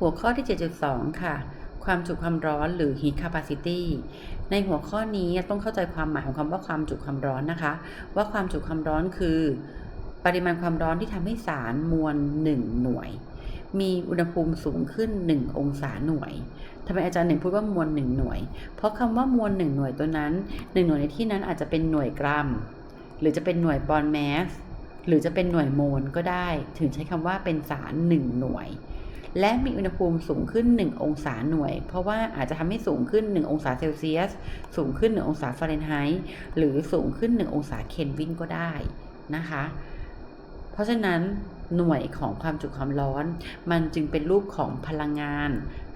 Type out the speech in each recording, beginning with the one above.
หัวข้อที่ 7.2 ค่ะ ความจุความร้อนหรือ heat capacity ในหัวข้อนี้ต้องเข้าใจความหมายของคำว่าความจุความร้อนนะคะ ว่าความจุความร้อนคือ ปริมาณความร้อนที่ทำให้สารมวล 1 หน่วย มีอุณหภูมิสูงขึ้น 1 องศาหน่วยทำไมอาจารย์หนึ่งพูดว่ามวล 1 หน่วย เพราะคำว่ามวล 1 หน่วยตัวนั้น 1 หน่วยในที่นั้นอาจจะเป็นหน่วยกรัม หรือจะเป็นหน่วยปอนด์แมสหรือจะเป็นหน่วยโมลก็ได้ ถึงใช้คำว่าเป็นสาร 1 หน่วย และมีอุณหภูมิสูงขึ้น 1 องศาหน่วย เพราะว่าอาจจะทำให้สูงขึ้น 1 องศาเซลเซียส สูงขึ้น 1 องศาฟาเรนไฮต์หรือสูงขึ้น 1 องศาเคลวินก็ได้นะคะ เพราะฉะนั้นหน่วยของความจุความร้อน มันจึงเป็นรูปของพลังงาน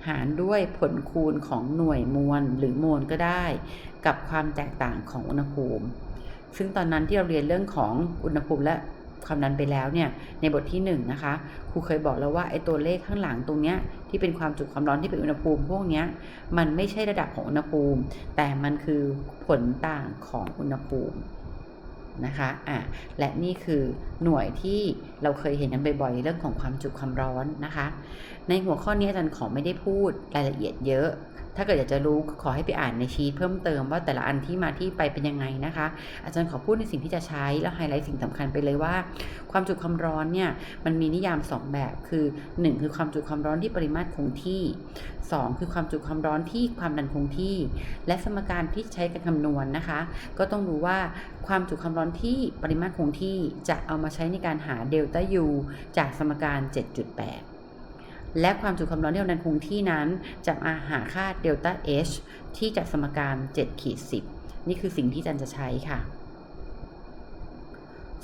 หารด้วยผลคูณของหน่วยมวลหรือโมลก็ได้ กับความแตกต่างของอุณหภูมิ ซึ่งตอนนั้นที่เราเรียนเรื่องของอุณหภูมิและ ความดันไปแล้วเนี่ยในบทที่1นนะคะครูเคยบอกแล้วว่าไอ้ตัวเลขข้างหลังตรงเนี้ยที่เป็นความจุความร้อนที่เป็นอุณหภูมิพวกเนี้ยมันไม่ใช่ระดับของอุณหภูมิ แต่มันคือผลต่างของอุณหภูมินะคะอะและนี่คือหน่วยที่เราเคยเห็นกันบ่อยๆเรื่องของความจุความร้อนนะคะ ในหัวข้อนี้อาจารย์ขอไม่ได้พูดรายละเอียดเยอะ ถ้าเกิดอยากจะรู้ขอให้ไปอ่านในชีตเพิ่มเติมว่าแต่ละอันที่มาที่ไปเป็นยังไงนะคะ อาจารย์ขอพูดในสิ่งที่จะใช้แล้วไฮไลท์สิ่งสำคัญไปเลยว่า ความจุความร้อนเนี่ยมันมีนิยาม 2 แบบ คือ 1 คือความจุความร้อนที่ปริมาตรคงที่ 2 คือความจุความร้อนที่ความดันคงที่ และสมการที่ใช้การคำนวณนะคะ ก็ต้องรู้ว่าความจุความร้อนที่ปริมาตรคงที่จะเอามาใช้ในการหาเดลต้า U จากสมการ 7.8 และความจุความร้อนที่เราดันคงที่นั้นจะมาหาค่าเดลต้า H ที่จากสมการ7ขีด10 นี่คือสิ่งที่จันจะใช้ค่ะ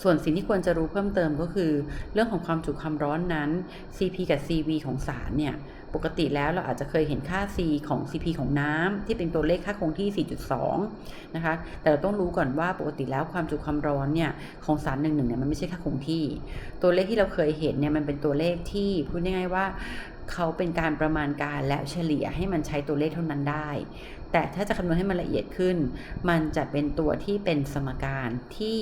ส่วนสิ่งที่ควรจะรู้เพิ่มเติมก็คือ เรื่องของความจุความร้อนนั้น CP กับ CV ของสารเนี่ย ปกติแล้วเราอาจจะเคยเห็นค่า C ของ CP ของน้ำที่เป็นตัวเลขค่าคงที่ 4.2 นะคะ แต่เราต้องรู้ก่อนว่าปกติแล้วความจุความร้อนเนี่ยของสารหนึ่งหนึ่งเนี่ยมันไม่ใช่ค่าคงที่ ตัวเลขที่เราเคยเห็นเนี่ยมันเป็นตัวเลขที่พูดง่ายๆว่าเขาเป็นการประมาณการและเฉลี่ยให้มันใช้ตัวเลขเท่านั้นได้ แต่ถ้าจะคำนวณให้มันละเอียดขึ้น มันจะเป็นตัวที่เป็นสมการที่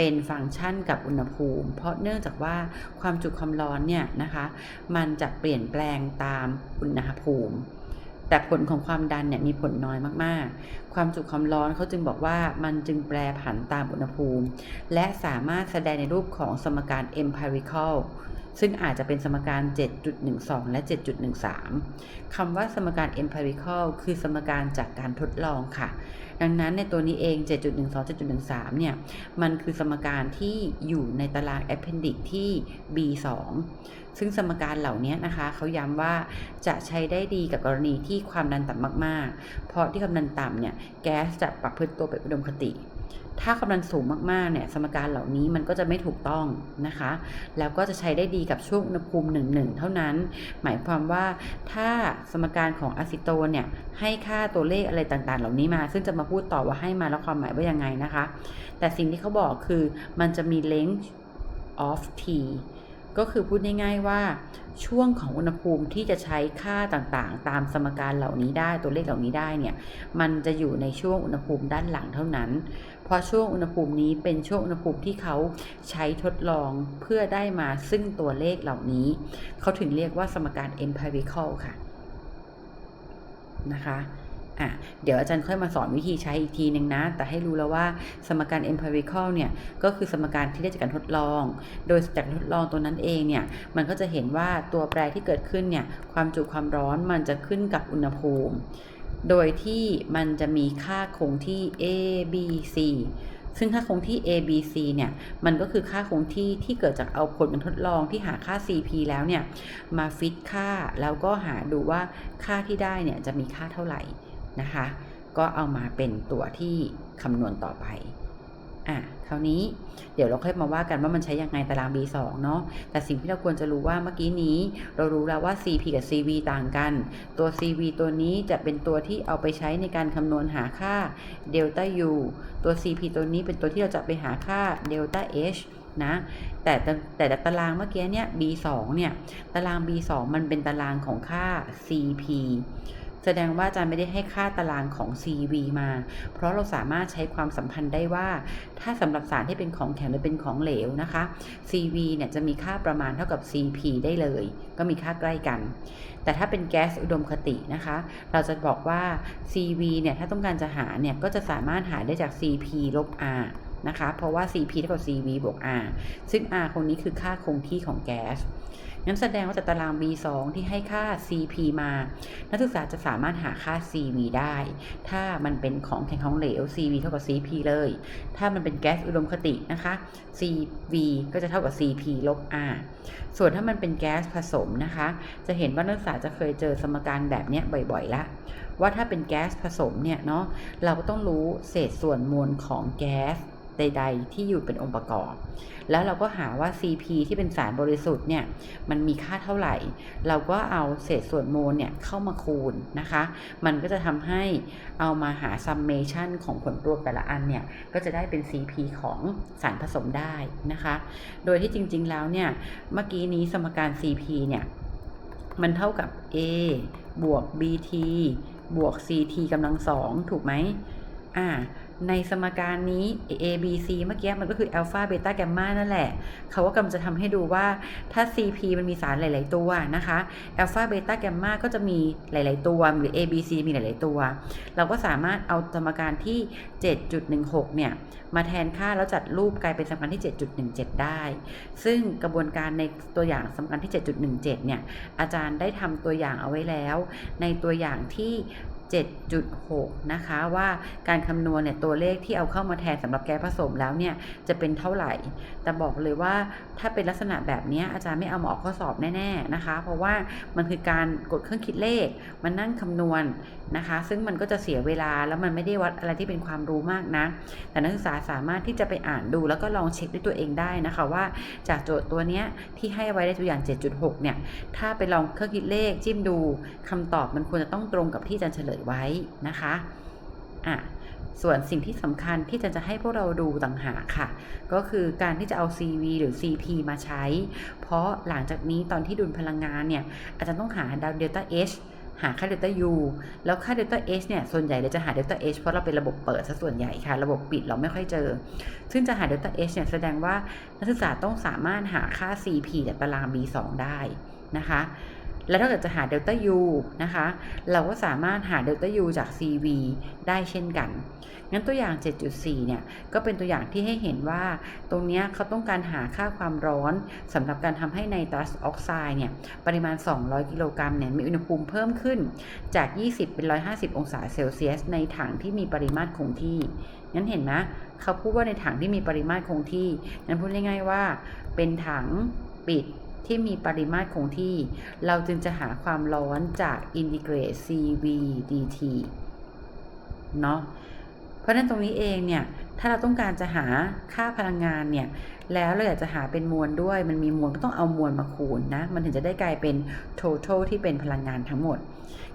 เป็นฟังก์ชันกับอุณหภูมิ เพราะเนื่องจากว่าความจุความร้อนเนี่ยนะคะมันจะเปลี่ยนแปลงตามอุณหภูมิ แต่ผลของความดันเนี่ยมีผลน้อยมากๆ ความจุความร้อนเขาจึงบอกว่ามันจึงแปรผันตามอุณหภูมิ และสามารถแสดงในรูปของสมการ empirical ซึ่งอาจจะเป็นสมการ 7.12 และ 7.13 คำว่าสมการ empirical คือสมการจากการทดลองค่ะ ดังนั้นในตัวนี้เอง 7.12 7.13 เนี่ย มันคือสมการที่อยู่ในตาราง appendix ที่ B2 ซึ่งสมการเหล่านี้นะคะ เขาย้ำว่าจะใช้ได้ดีกับกรณีที่ความดันต่ำมาก ๆ เพราะที่ความดันต่ำเนี่ย แก๊สจะปรับพฤติตัวเป็นอุดมคติ ถ้าความดันสูงมากๆเนี่ยสมการเหล่านี้มันก็จะไม่ถูกต้องนะคะ แล้วก็จะใช้ได้ดีกับช่วงอุณหภูมิ 1-1 เท่านั้น หมายความว่าถ้าสมการของอะซิโตนเนี่ยให้ค่าตัวเลขอะไรต่างๆ เหล่านี้มา ซึ่งจะมาพูดต่อว่าให้มาแล้วความหมายว่ายังไงนะคะ แต่สิ่งที่เขาบอกคือมันจะมี length of t ก็คือพูดง่ายๆว่าช่วงของอุณหภูมิที่จะใช้ค่าต่างๆ ตามสมการเหล่านี้ได้ตัวเลขเหล่านี้ได้เนี่ยมันจะอยู่ในช่วงอุณหภูมิด้านหลังเท่านั้น เพราะช่วงอุณหภูมินี้เป็นช่วงอุณหภูมิที่เขาใช้ทดลองเพื่อได้มาซึ่งตัวเลขเหล่านี้ เขาถึงเรียกว่าสมการ empirical ค่ะนะคะอะเดี๋ยวอาจารย์ค่อยมาสอนวิธีใช้อีกทีหนึ่งนะ แต่ให้รู้แล้วว่าสมการ empirical เนี่ยก็คือสมการที่ได้จากการทดลอง โดยจากทดลองตัวนั้นเองเนี่ยมันก็จะเห็นว่าตัวแปรที่เกิดขึ้นเนี่ยความจุความร้อนมันจะขึ้นกับอุณหภูมิ โดยที่มันจะมีค่าคงที่ A B C ซึ่งค่าคงที่ A B C เนี่ย มันก็คือค่าคงที่ที่เกิดจากเอาผลการทดลองที่หาค่า CP แล้วเนี่ย มาฟิตค่าแล้วก็หาดูว่าค่าที่ได้เนี่ยจะมีค่าเท่าไหร่นะคะ ก็เอามาเป็นตัวที่คำนวณต่อไป อะคราวนี้เดี๋ยวเราค่อยมาว่ากันว่ามันใช้ยังไงตาราง B2 เนาะแต่สิ่งที่เราควรจะรู้ว่าเมื่อกี้นี้ เรารู้แล้วว่า CP กับ CV ต่างกัน ตัว CV ตัวนี้จะเป็นตัวที่เอาไปใช้ในการคำนวณหาค่า delta U ตัว CP ตัวนี้เป็นตัวที่เราจะไปหาค่า delta H นะแต่แต่แต่ตารางเมื่อกี้เนี่ย B2 เนี่ย ตาราง B2 มันเป็นตารางของค่า CP แสดงว่าอาจารย์ไม่ได้ให้ค่าตารางของ CV มา เพราะเราสามารถใช้ความสัมพันธ์ได้ว่า ถ้าสำหรับสารที่เป็นของแข็งหรือเป็นของเหลวนะคะ CV เนี่ยจะมีค่าประมาณเท่ากับ CP ได้เลย ก็มีค่าใกล้กัน แต่ถ้าเป็นแก๊สอุดมคตินะคะ เราจะบอกว่า CV เนี่ยถ้าต้องการจะหาเนี่ยก็จะสามารถหาได้จาก CP ลบ R นะคะ เพราะว่า CP เท่ากับ CV บวก R ซึ่ง R คงนี้คือค่าคงที่ของแก๊ส งั้นแสดงว่าจากตาราง B2 ที่ให้ค่า CP มา นักศึกษาจะสามารถหาค่า CV ได้ ถ้ามันเป็นของแข็งของเหลว CV เท่ากับ CP เลย ถ้ามันเป็นแก๊สอุดมคตินะคะ CV ก็จะเท่ากับ CP ลบ R ส่วนถ้ามันเป็นแก๊สผสมนะคะ จะเห็นว่านักศึกษาจะเคยเจอสมการแบบนี้บ่อยๆละว่าถ้าเป็นแก๊สผสมเนี่ยเนาะเราก็ต้องรู้เศษส่วนมวลของแก๊ส ใด ๆ ที่อยู่เป็นองค์ประกอบ แล้วเราก็หาว่า CP ที่เป็นสารบริสุทธิ์เนี่ยมันมีค่าเท่าไหร่ เราก็เอาเศษส่วนโมลเนี่ยเข้ามาคูณนะคะ มันก็จะทำให้เอามาหา summation ของผลรวมแต่ละอันเนี่ยก็จะได้เป็น CP ของสารผสมได้นะคะ โดยที่จริง ๆ แล้วเนี่ยเมื่อกี้นี้สมการ CP เนี่ยมันเท่ากับ A บวก BT บวก CT กำลังสองถูกไหมอ่า ในสมการนี้ A B C เมื่อกี้มันก็คืออัลฟาเบต้าแกมมานั่นแหละ เขาก็กำลังจะทำให้ดูว่าถ้า CP มันมีสารหลาย ๆ ตัวนะคะอัลฟาเบต้าแกมมาก็จะมีหลาย ๆ ตัวหรือ A B C มีหลาย ๆ ตัว เราก็สามารถเอาสมการที่ 7.16 เนี่ย มาแทนค่าแล้วจัดรูปกลายเป็นสมการที่ 7.17 ได้ ซึ่งกระบวนการในตัวอย่างสมการที่ 7.17 เนี่ยอาจารย์ได้ทำตัวอย่างเอาไว้แล้ว ในตัวอย่างที่ 7.6 นะคะว่าการคำนวณเนี่ยตัวเลขที่เอาเข้ามาแทนสำหรับแก๊สผสมแล้วเนี่ยจะเป็นเท่าไหร่ แต่บอกเลยว่าถ้าเป็นลักษณะแบบนี้อาจารย์ไม่เอามาออกข้อสอบแน่ๆนะคะ เพราะว่ามันคือการกดเครื่องคิดเลขมันนั่งคำนวณ นะคะ ซึ่งมันก็จะเสียเวลาแล้วมันไม่ได้วัดอะไรที่เป็นความรู้มากนะ แต่นักศึกษาสามารถที่จะไปอ่านดู แล้วก็ลองเช็คด้วยตัวเองได้นะคะว่าจากโจทย์ตัวเนี้ยที่ให้ไว้ในตัวอย่าง 7.6 เนี่ย ถ้าไปลองเครื่องคิดเลขจิ้มดูคำตอบมันควรจะต้องตรงกับที่อาจารย์เฉลยไว้นะคะอะส่วนสิ่งที่สำคัญที่อาจารย์จะให้พวกเราดูต่างหากค่ะ ก็คือการที่จะเอา CV หรือ CP มาใช้ เพราะหลังจากนี้ตอนที่ดุลพลังงานเนี่ย อาจารย์ต้องหาเดลต้า H หาค่าเดลต้า U แล้วค่าเดลต้า H เนี่ย ส่วนใหญ่เราจะหาเดลต้า H เพราะเราเป็นระบบเปิดซะส่วนใหญ่ค่ะ ระบบปิดเราไม่ค่อยเจอ ซึ่งจะหาเดลต้า H เนี่ย แสดงว่านักศึกษาต้องสามารถหาค่า CP จากตาราง B2 ได้นะคะ แล้วถ้าเกิดจะหาเดลต้า U นะคะ เราก็สามารถหาเดลต้า U จาก CV ได้เช่นกัน งั้นตัวอย่าง 7.4 เนี่ย ก็เป็นตัวอย่างที่ให้เห็นว่า ตรงนี้เขาต้องการหาค่าความร้อนสำหรับการทำให้ไนตรัสออกไซด์เนี่ย ปริมาณ 200 กิโลกรัมเนี่ย มีอุณหภูมิเพิ่มขึ้นจาก 20 เป็น 150 องศาเซลเซียส ในถังที่มีปริมาตรคงที่ งั้นเห็นนะเขาพูดว่าในถังที่มีปริมาตรคงที่ งั้นพูดง่ายๆว่า เป็นถังปิด ที่มีปริมาตรคงที่ เราจึงจะหาความร้อนจากอินทิเกรต CVDT เนาะเพราะฉะนั้นตรงนี้เองเนี่ย ถ้าเราต้องการจะหาค่าพลังงานเนี่ย แล้วเราอยากจะหาเป็นมวลด้วย มันมีมวลก็ต้องเอามวลมาคูณนะ มันถึงจะได้กลายเป็น total ที่เป็นพลังงานทั้งหมด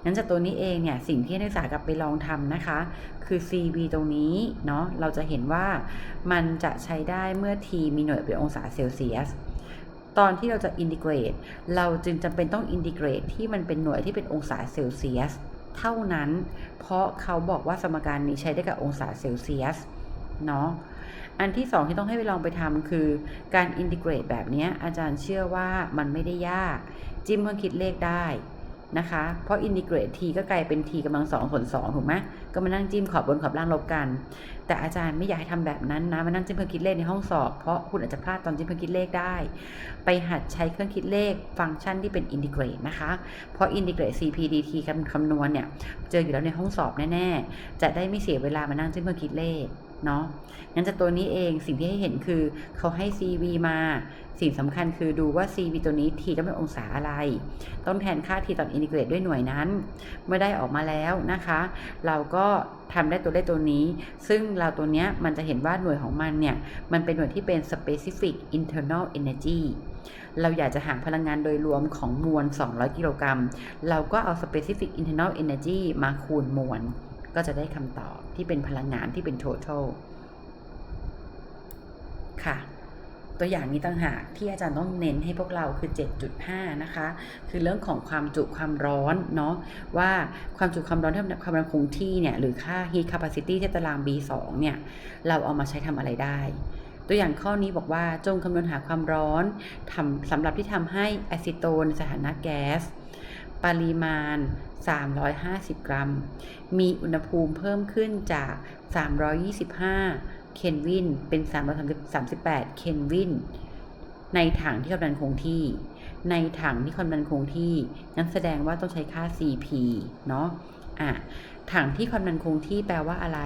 งั้นจากตัวนี้เองเนี่ย สิ่งที่นักศึกษากลับไปลองทำนะคะ คือ CV ตรงนี้เนาะ เราจะเห็นว่ามันจะใช้ได้เมื่อ T มีหน่วยเป็นองศาเซลเซียส ตอนที่เราจะอินทิเกรตเราจึงจำเป็นต้องอินทิเกรตที่มันเป็นหน่วยที่เป็นองศาเซลเซียสเท่านั้น เพราะเขาบอกว่าสมการนี้ใช้ได้กับองศาเซลเซียสเนาะอันที่สองที่ต้องให้ไปลองไปทำคือการอินทิเกรตแบบนี้อาจารย์เชื่อว่ามันไม่ได้ยาก จิ้มเครื่องคิดเลขได้ นะคะ เพราะอินทิเกรต t ก็กลายเป็น t กำลังสองส่วนสองถูกไหมก็มานั่งจิ้มขอบบนขอบล่างลบกัน แต่อาจารย์ไม่อยากให้ทำแบบนั้นนะ มานั่งจิ้มเครื่องคิดเลขในห้องสอบ เพราะคุณอาจจะพลาดตอนจิ้มเครื่องคิดเลขได้ ไปหัดใช้เครื่องคิดเลขฟังก์ชันที่เป็นอินทิเกรตนะคะ เพราะอินทิเกรต CPDT คำคำนวณเนี่ย เจออยู่แล้วในห้องสอบแน่ๆ จะได้ไม่เสียเวลามานั่งจิ้มเครื่องคิดเลข เนาะงั้นจากตัวนี้เองสิ่งที่ให้เห็นคือเขาให้ CV มา สิ่งสำคัญคือดูว่า CV ตัวนี้ t ต้องเป็นองศาอะไร ต้องแทนค่า t ตอนอินทิเกรตด้วยหน่วยนั้น เมื่อได้ออกมาแล้วนะคะ เราก็ทำได้ตัวเลขตัวนี้ ซึ่งเราตัวเนี้ยมันจะเห็นว่าหน่วยของมันเนี่ย มันเป็นหน่วยที่เป็น specific internal energy เราอยากจะหาพลังงานโดยรวมของมวล 200 กิโลกรัม เราก็เอา specific internal energy มาคูณมวล ก็จะได้คำตอบที่เป็นพลังงานที่เป็น total ค่ะ ตัวอย่างนี้ต่างหากที่อาจารย์ต้องเน้นให้พวกเราคือ 7.5 นะคะ คือเรื่องของความจุความร้อนเนาะว่าความจุความร้อนที่ความร้อนคงที่เนี่ย หรือค่า heat capacity ที่ตาราง B2 เนี่ย เราเอามาใช้ทำอะไรได้ตัวอย่างข้อนี้บอกว่าจงคำนวณหาความร้อนทำสำหรับที่ทำให้อะซิโตนในสถานะแก๊ส ปริมาณ 350 กรัม มีอุณหภูมิเพิ่มขึ้นจาก 325 เคลวิน เป็น 338 เคลวิน ในถังที่ความดันคงที่ ในถังที่ความดันคงที่ นั้นแสดงว่าต้องใช้ค่า CP เนาะ อะถังที่ความดันคงที่แปลว่าอะไร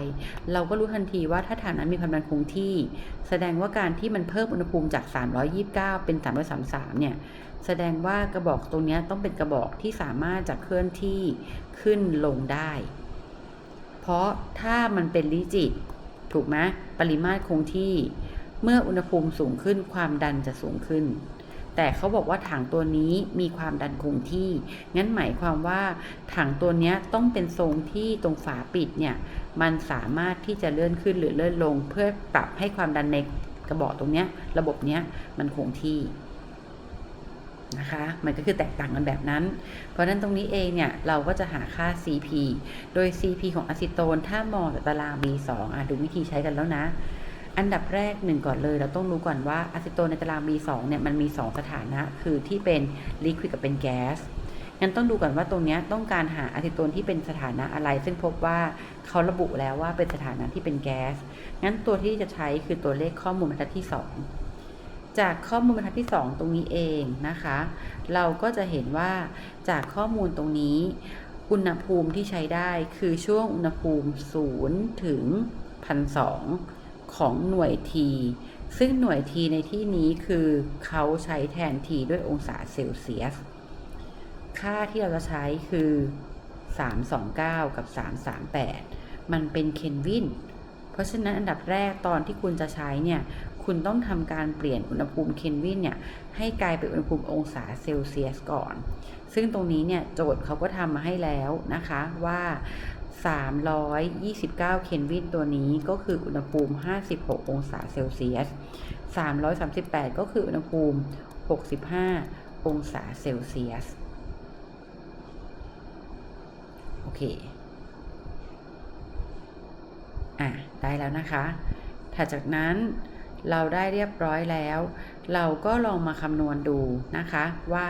เราก็รู้ทันทีว่าถ้าถังนั้นมีความดันคงที่ แสดงว่าการที่มันเพิ่มอุณหภูมิจาก 329 เป็น 333 เนี่ย แสดงว่ากระบอกตรงนี้ต้องเป็นกระบอกที่สามารถจะเคลื่อนที่ขึ้นลงได้ เพราะถ้ามันเป็นลิจิต ถูกไหมปริมาตรคงที่ เมื่ออุณหภูมิสูงขึ้นความดันจะสูงขึ้น แต่เขาบอกว่าถังตัวนี้มีความดันคงที่ งั้นหมายความว่าถังตัวนี้ต้องเป็นทรงที่ตรงฝาปิดเนี่ย มันสามารถที่จะเลื่อนขึ้นหรือเลื่อนลง เพื่อปรับให้ความดันในกระบอกตรงเนี้ยระบบเนี้ยมันคงที่นะคะ มันก็คือแตกต่างกันแบบนั้น เพราะฉะนั้นตรงนี้เองเนี่ย เราก็จะหาค่า CP โดย CP ของอะซิโตน ถ้ามองจากตาราง B2 อะดูวิธีใช้กันแล้วนะ อันดับแรกหนึ่งก่อนเลย เราต้องรู้ก่อนว่าอะซิโตนในตาราง B2 เนี่ยมันมี 2 สถานะ คือที่เป็นลิควิดกับเป็นแก๊สงั้นต้องดูก่อนว่าตรงเนี้ยต้องการหาอะซิโตนที่เป็นสถานะอะไร ซึ่งพบว่าเขาระบุแล้วว่าเป็นสถานะที่เป็นแก๊สงั้นตัวที่จะใช้คือตัวเลขข้อมูลบรรทัดที่ 2 จากข้อมูลบรรทัดที่ 2 ตรงนี้เองนะคะ เราก็จะเห็นว่าจากข้อมูลตรงนี้ อุณหภูมิที่ใช้ได้คือช่วงอุณหภูมิ0ถึง1,200 ของหน่วย T ซึ่งหน่วย T ในที่นี้คือเขาใช้แทน T ด้วยองศาเซลเซียส ค่าที่เราจะใช้คือ 329 กับ 338 มันเป็นเคลวิน เพราะฉะนั้นอันดับแรกตอนที่คุณจะใช้เนี่ย คุณต้องทำการเปลี่ยนอุณหภูมิเคลวินเนี่ย ให้กลายเป็นอุณหภูมิองศาเซลเซียสก่อน ซึ่งตรงนี้เนี่ยโจทย์เขาก็ทำมาให้แล้วนะคะว่า 329 เคลวินตัวนี้ก็คืออุณหภูมิ 56 องศาเซลเซียส 338 ก็คืออุณหภูมิ 65 องศาเซลเซียส โอเค อะ ได้แล้วนะคะ ถัดจากนั้นเราได้เรียบร้อยแล้ว เราก็ลองมาคำนวณดูนะคะว่า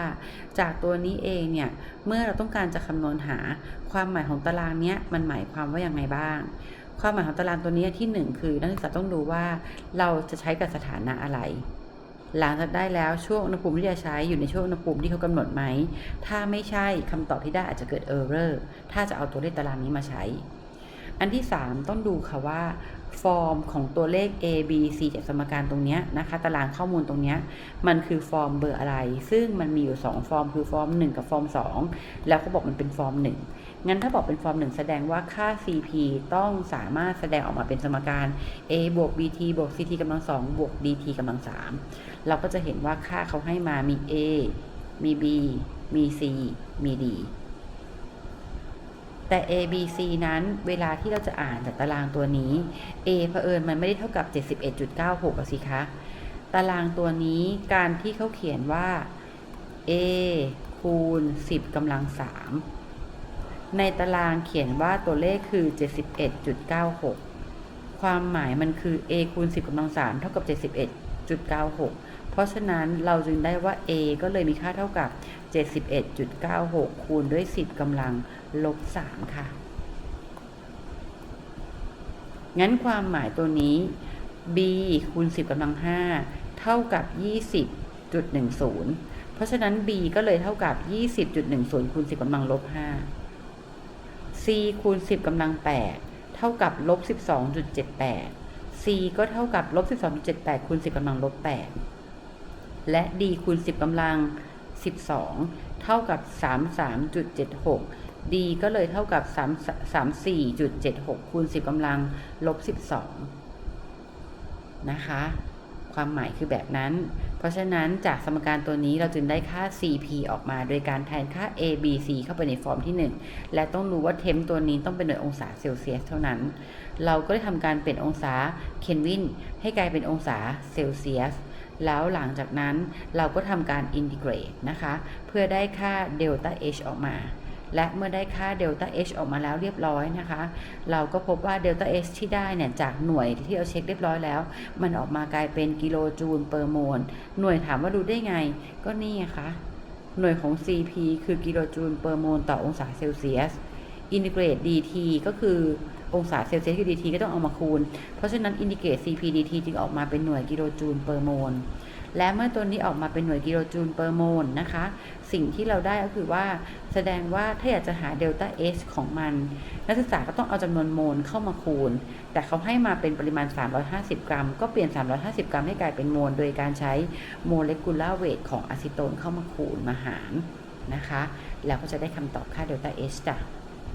จากตัวนี้เองเนี่ย เมื่อเราต้องการจะคำนวณหาความหมายของตารางเนี้ยมันหมายความว่าอย่างไรบ้าง ความหมายของตารางตัวนี้ที่ 1 คือนักศึกษาต้องดูว่าเราจะใช้กับสถานะอะไร หลังจากได้แล้วช่วงอุณหภูมิที่จะใช้อยู่ในช่วงอุณหภูมิที่เขากำหนดไหม ถ้าไม่ใช่คำตอบที่ได้อาจจะเกิด error ถ้าจะเอาตัวเลขตารางนี้มาใช้ อันที่ 3 ต้องดูค่ะว่าฟอร์มของตัวเลข A B C จากสมการตรงนี้นะคะ ตารางข้อมูลตรงนี้มันคือฟอร์มเบอร์อะไร ซึ่งมันมีอยู่ 2 ฟอร์ม คือฟอร์ม 1 กับฟอร์ม 2 แล้วเขาบอกมันเป็นฟอร์ม 1 งั้นถ้าบอกเป็นฟอร์ม 1 แสดงว่าค่า CP ต้องสามารถแสดงออกมาเป็นสมการ A บวก BT บวก CT กำลัง2บวก DT กำลัง3เราก็จะเห็นว่าค่าเขาให้มามี A มี B มี C มี D แต่ A B C นั้นเวลาที่เราจะอ่านจากตารางตัวนี้ A เผอิญมันไม่ได้เท่ากับ 71.96อะสิคะ ตารางตัวนี้การที่เขาเขียนว่า A คูณ 10กำลัง 3 ในตารางเขียนว่าตัวเลขคือ 71.96 ความหมายมันคือ A คูณ 10กำลัง 3 เท่ากับ 71 71.96 เพราะฉะนั้นเราจึงได้ว่า A ก็เลยมีค่าเท่ากับ 71.96 คูณด้วย 10กำลังลบ 3 ค่ะ งั้นความหมายตัวนี้ b คูณ 10กำลัง 5 เท่ากับ 20.10 เพราะฉะนั้น b ก็เลยเท่ากับ 20.10 คูณ 10กำลังลบ 5 c คูณ 10กำลัง 8 เท่ากับลบ 12.78 ก็เท่ากับลบ12.78คูณ10กำลังลบ8และ d คูณ10กำลัง 12 เท่ากับ 33.76 d ก็เลยเท่ากับ 3 34.76คูณ10กำลังลบ12 นะคะ ความหมายคือแบบนั้น เพราะฉะนั้นจากสมการตัวนี้เราจึงได้ค่า CP ออกมาโดยการแทนค่า A B C เข้าไปในฟอร์มที่ 1 และต้องรู้ว่าเทมตัวนี้ต้องเป็นหน่วยองศาเซลเซียสเท่านั้น เราก็ได้ทำการเปลี่ยนองศาเคลวินให้กลายเป็นองศาเซลเซียสแล้วหลังจากนั้นเราก็ทำการ integrate นะคะ เพื่อได้ค่า delta H ออกมา และเมื่อได้ค่า delta H ออกมาแล้วเรียบร้อยนะคะ เราก็พบว่า delta H ที่ได้เนี่ยจากหน่วยที่เราเช็คเรียบร้อยแล้ว มันออกมากลายเป็นกิโลจูลเปอร์โมล หน่วยถามว่าดูได้ไง ก็นี่ไงคะหน่วยของ CP คือกิโลจูลเปอร์โมลต่อองศาเซลเซียส อินทิเกรต dt ก็คือองศาเซลเซียสคือ dt ก็ต้องเอามาคูณ เพราะฉะนั้นอินทิเกรต CP dt จึงออกมาเป็นหน่วยกิโลจูลเปอร์โมล และเมื่อตัวนี้ออกมาเป็นหน่วยกิโลจูลเปอร์โมลนะคะ สิ่งที่เราได้ก็คือว่าแสดงว่าถ้าอยากจะหาเดลต้า H ของมัน นักศึกษาก็ต้องเอาจำนวนโมลเข้ามาคูณ แต่เขาให้มาเป็นปริมาณ 350 กรัม ก็เปลี่ยน 350 กรัมให้กลายเป็นโมล โดยการใช้โมเลกุลาร์เวทของอะซิโตนเข้ามาคูณมาหารนะคะ แล้วก็จะได้คำตอบค่าเดลต้า H จ้ะ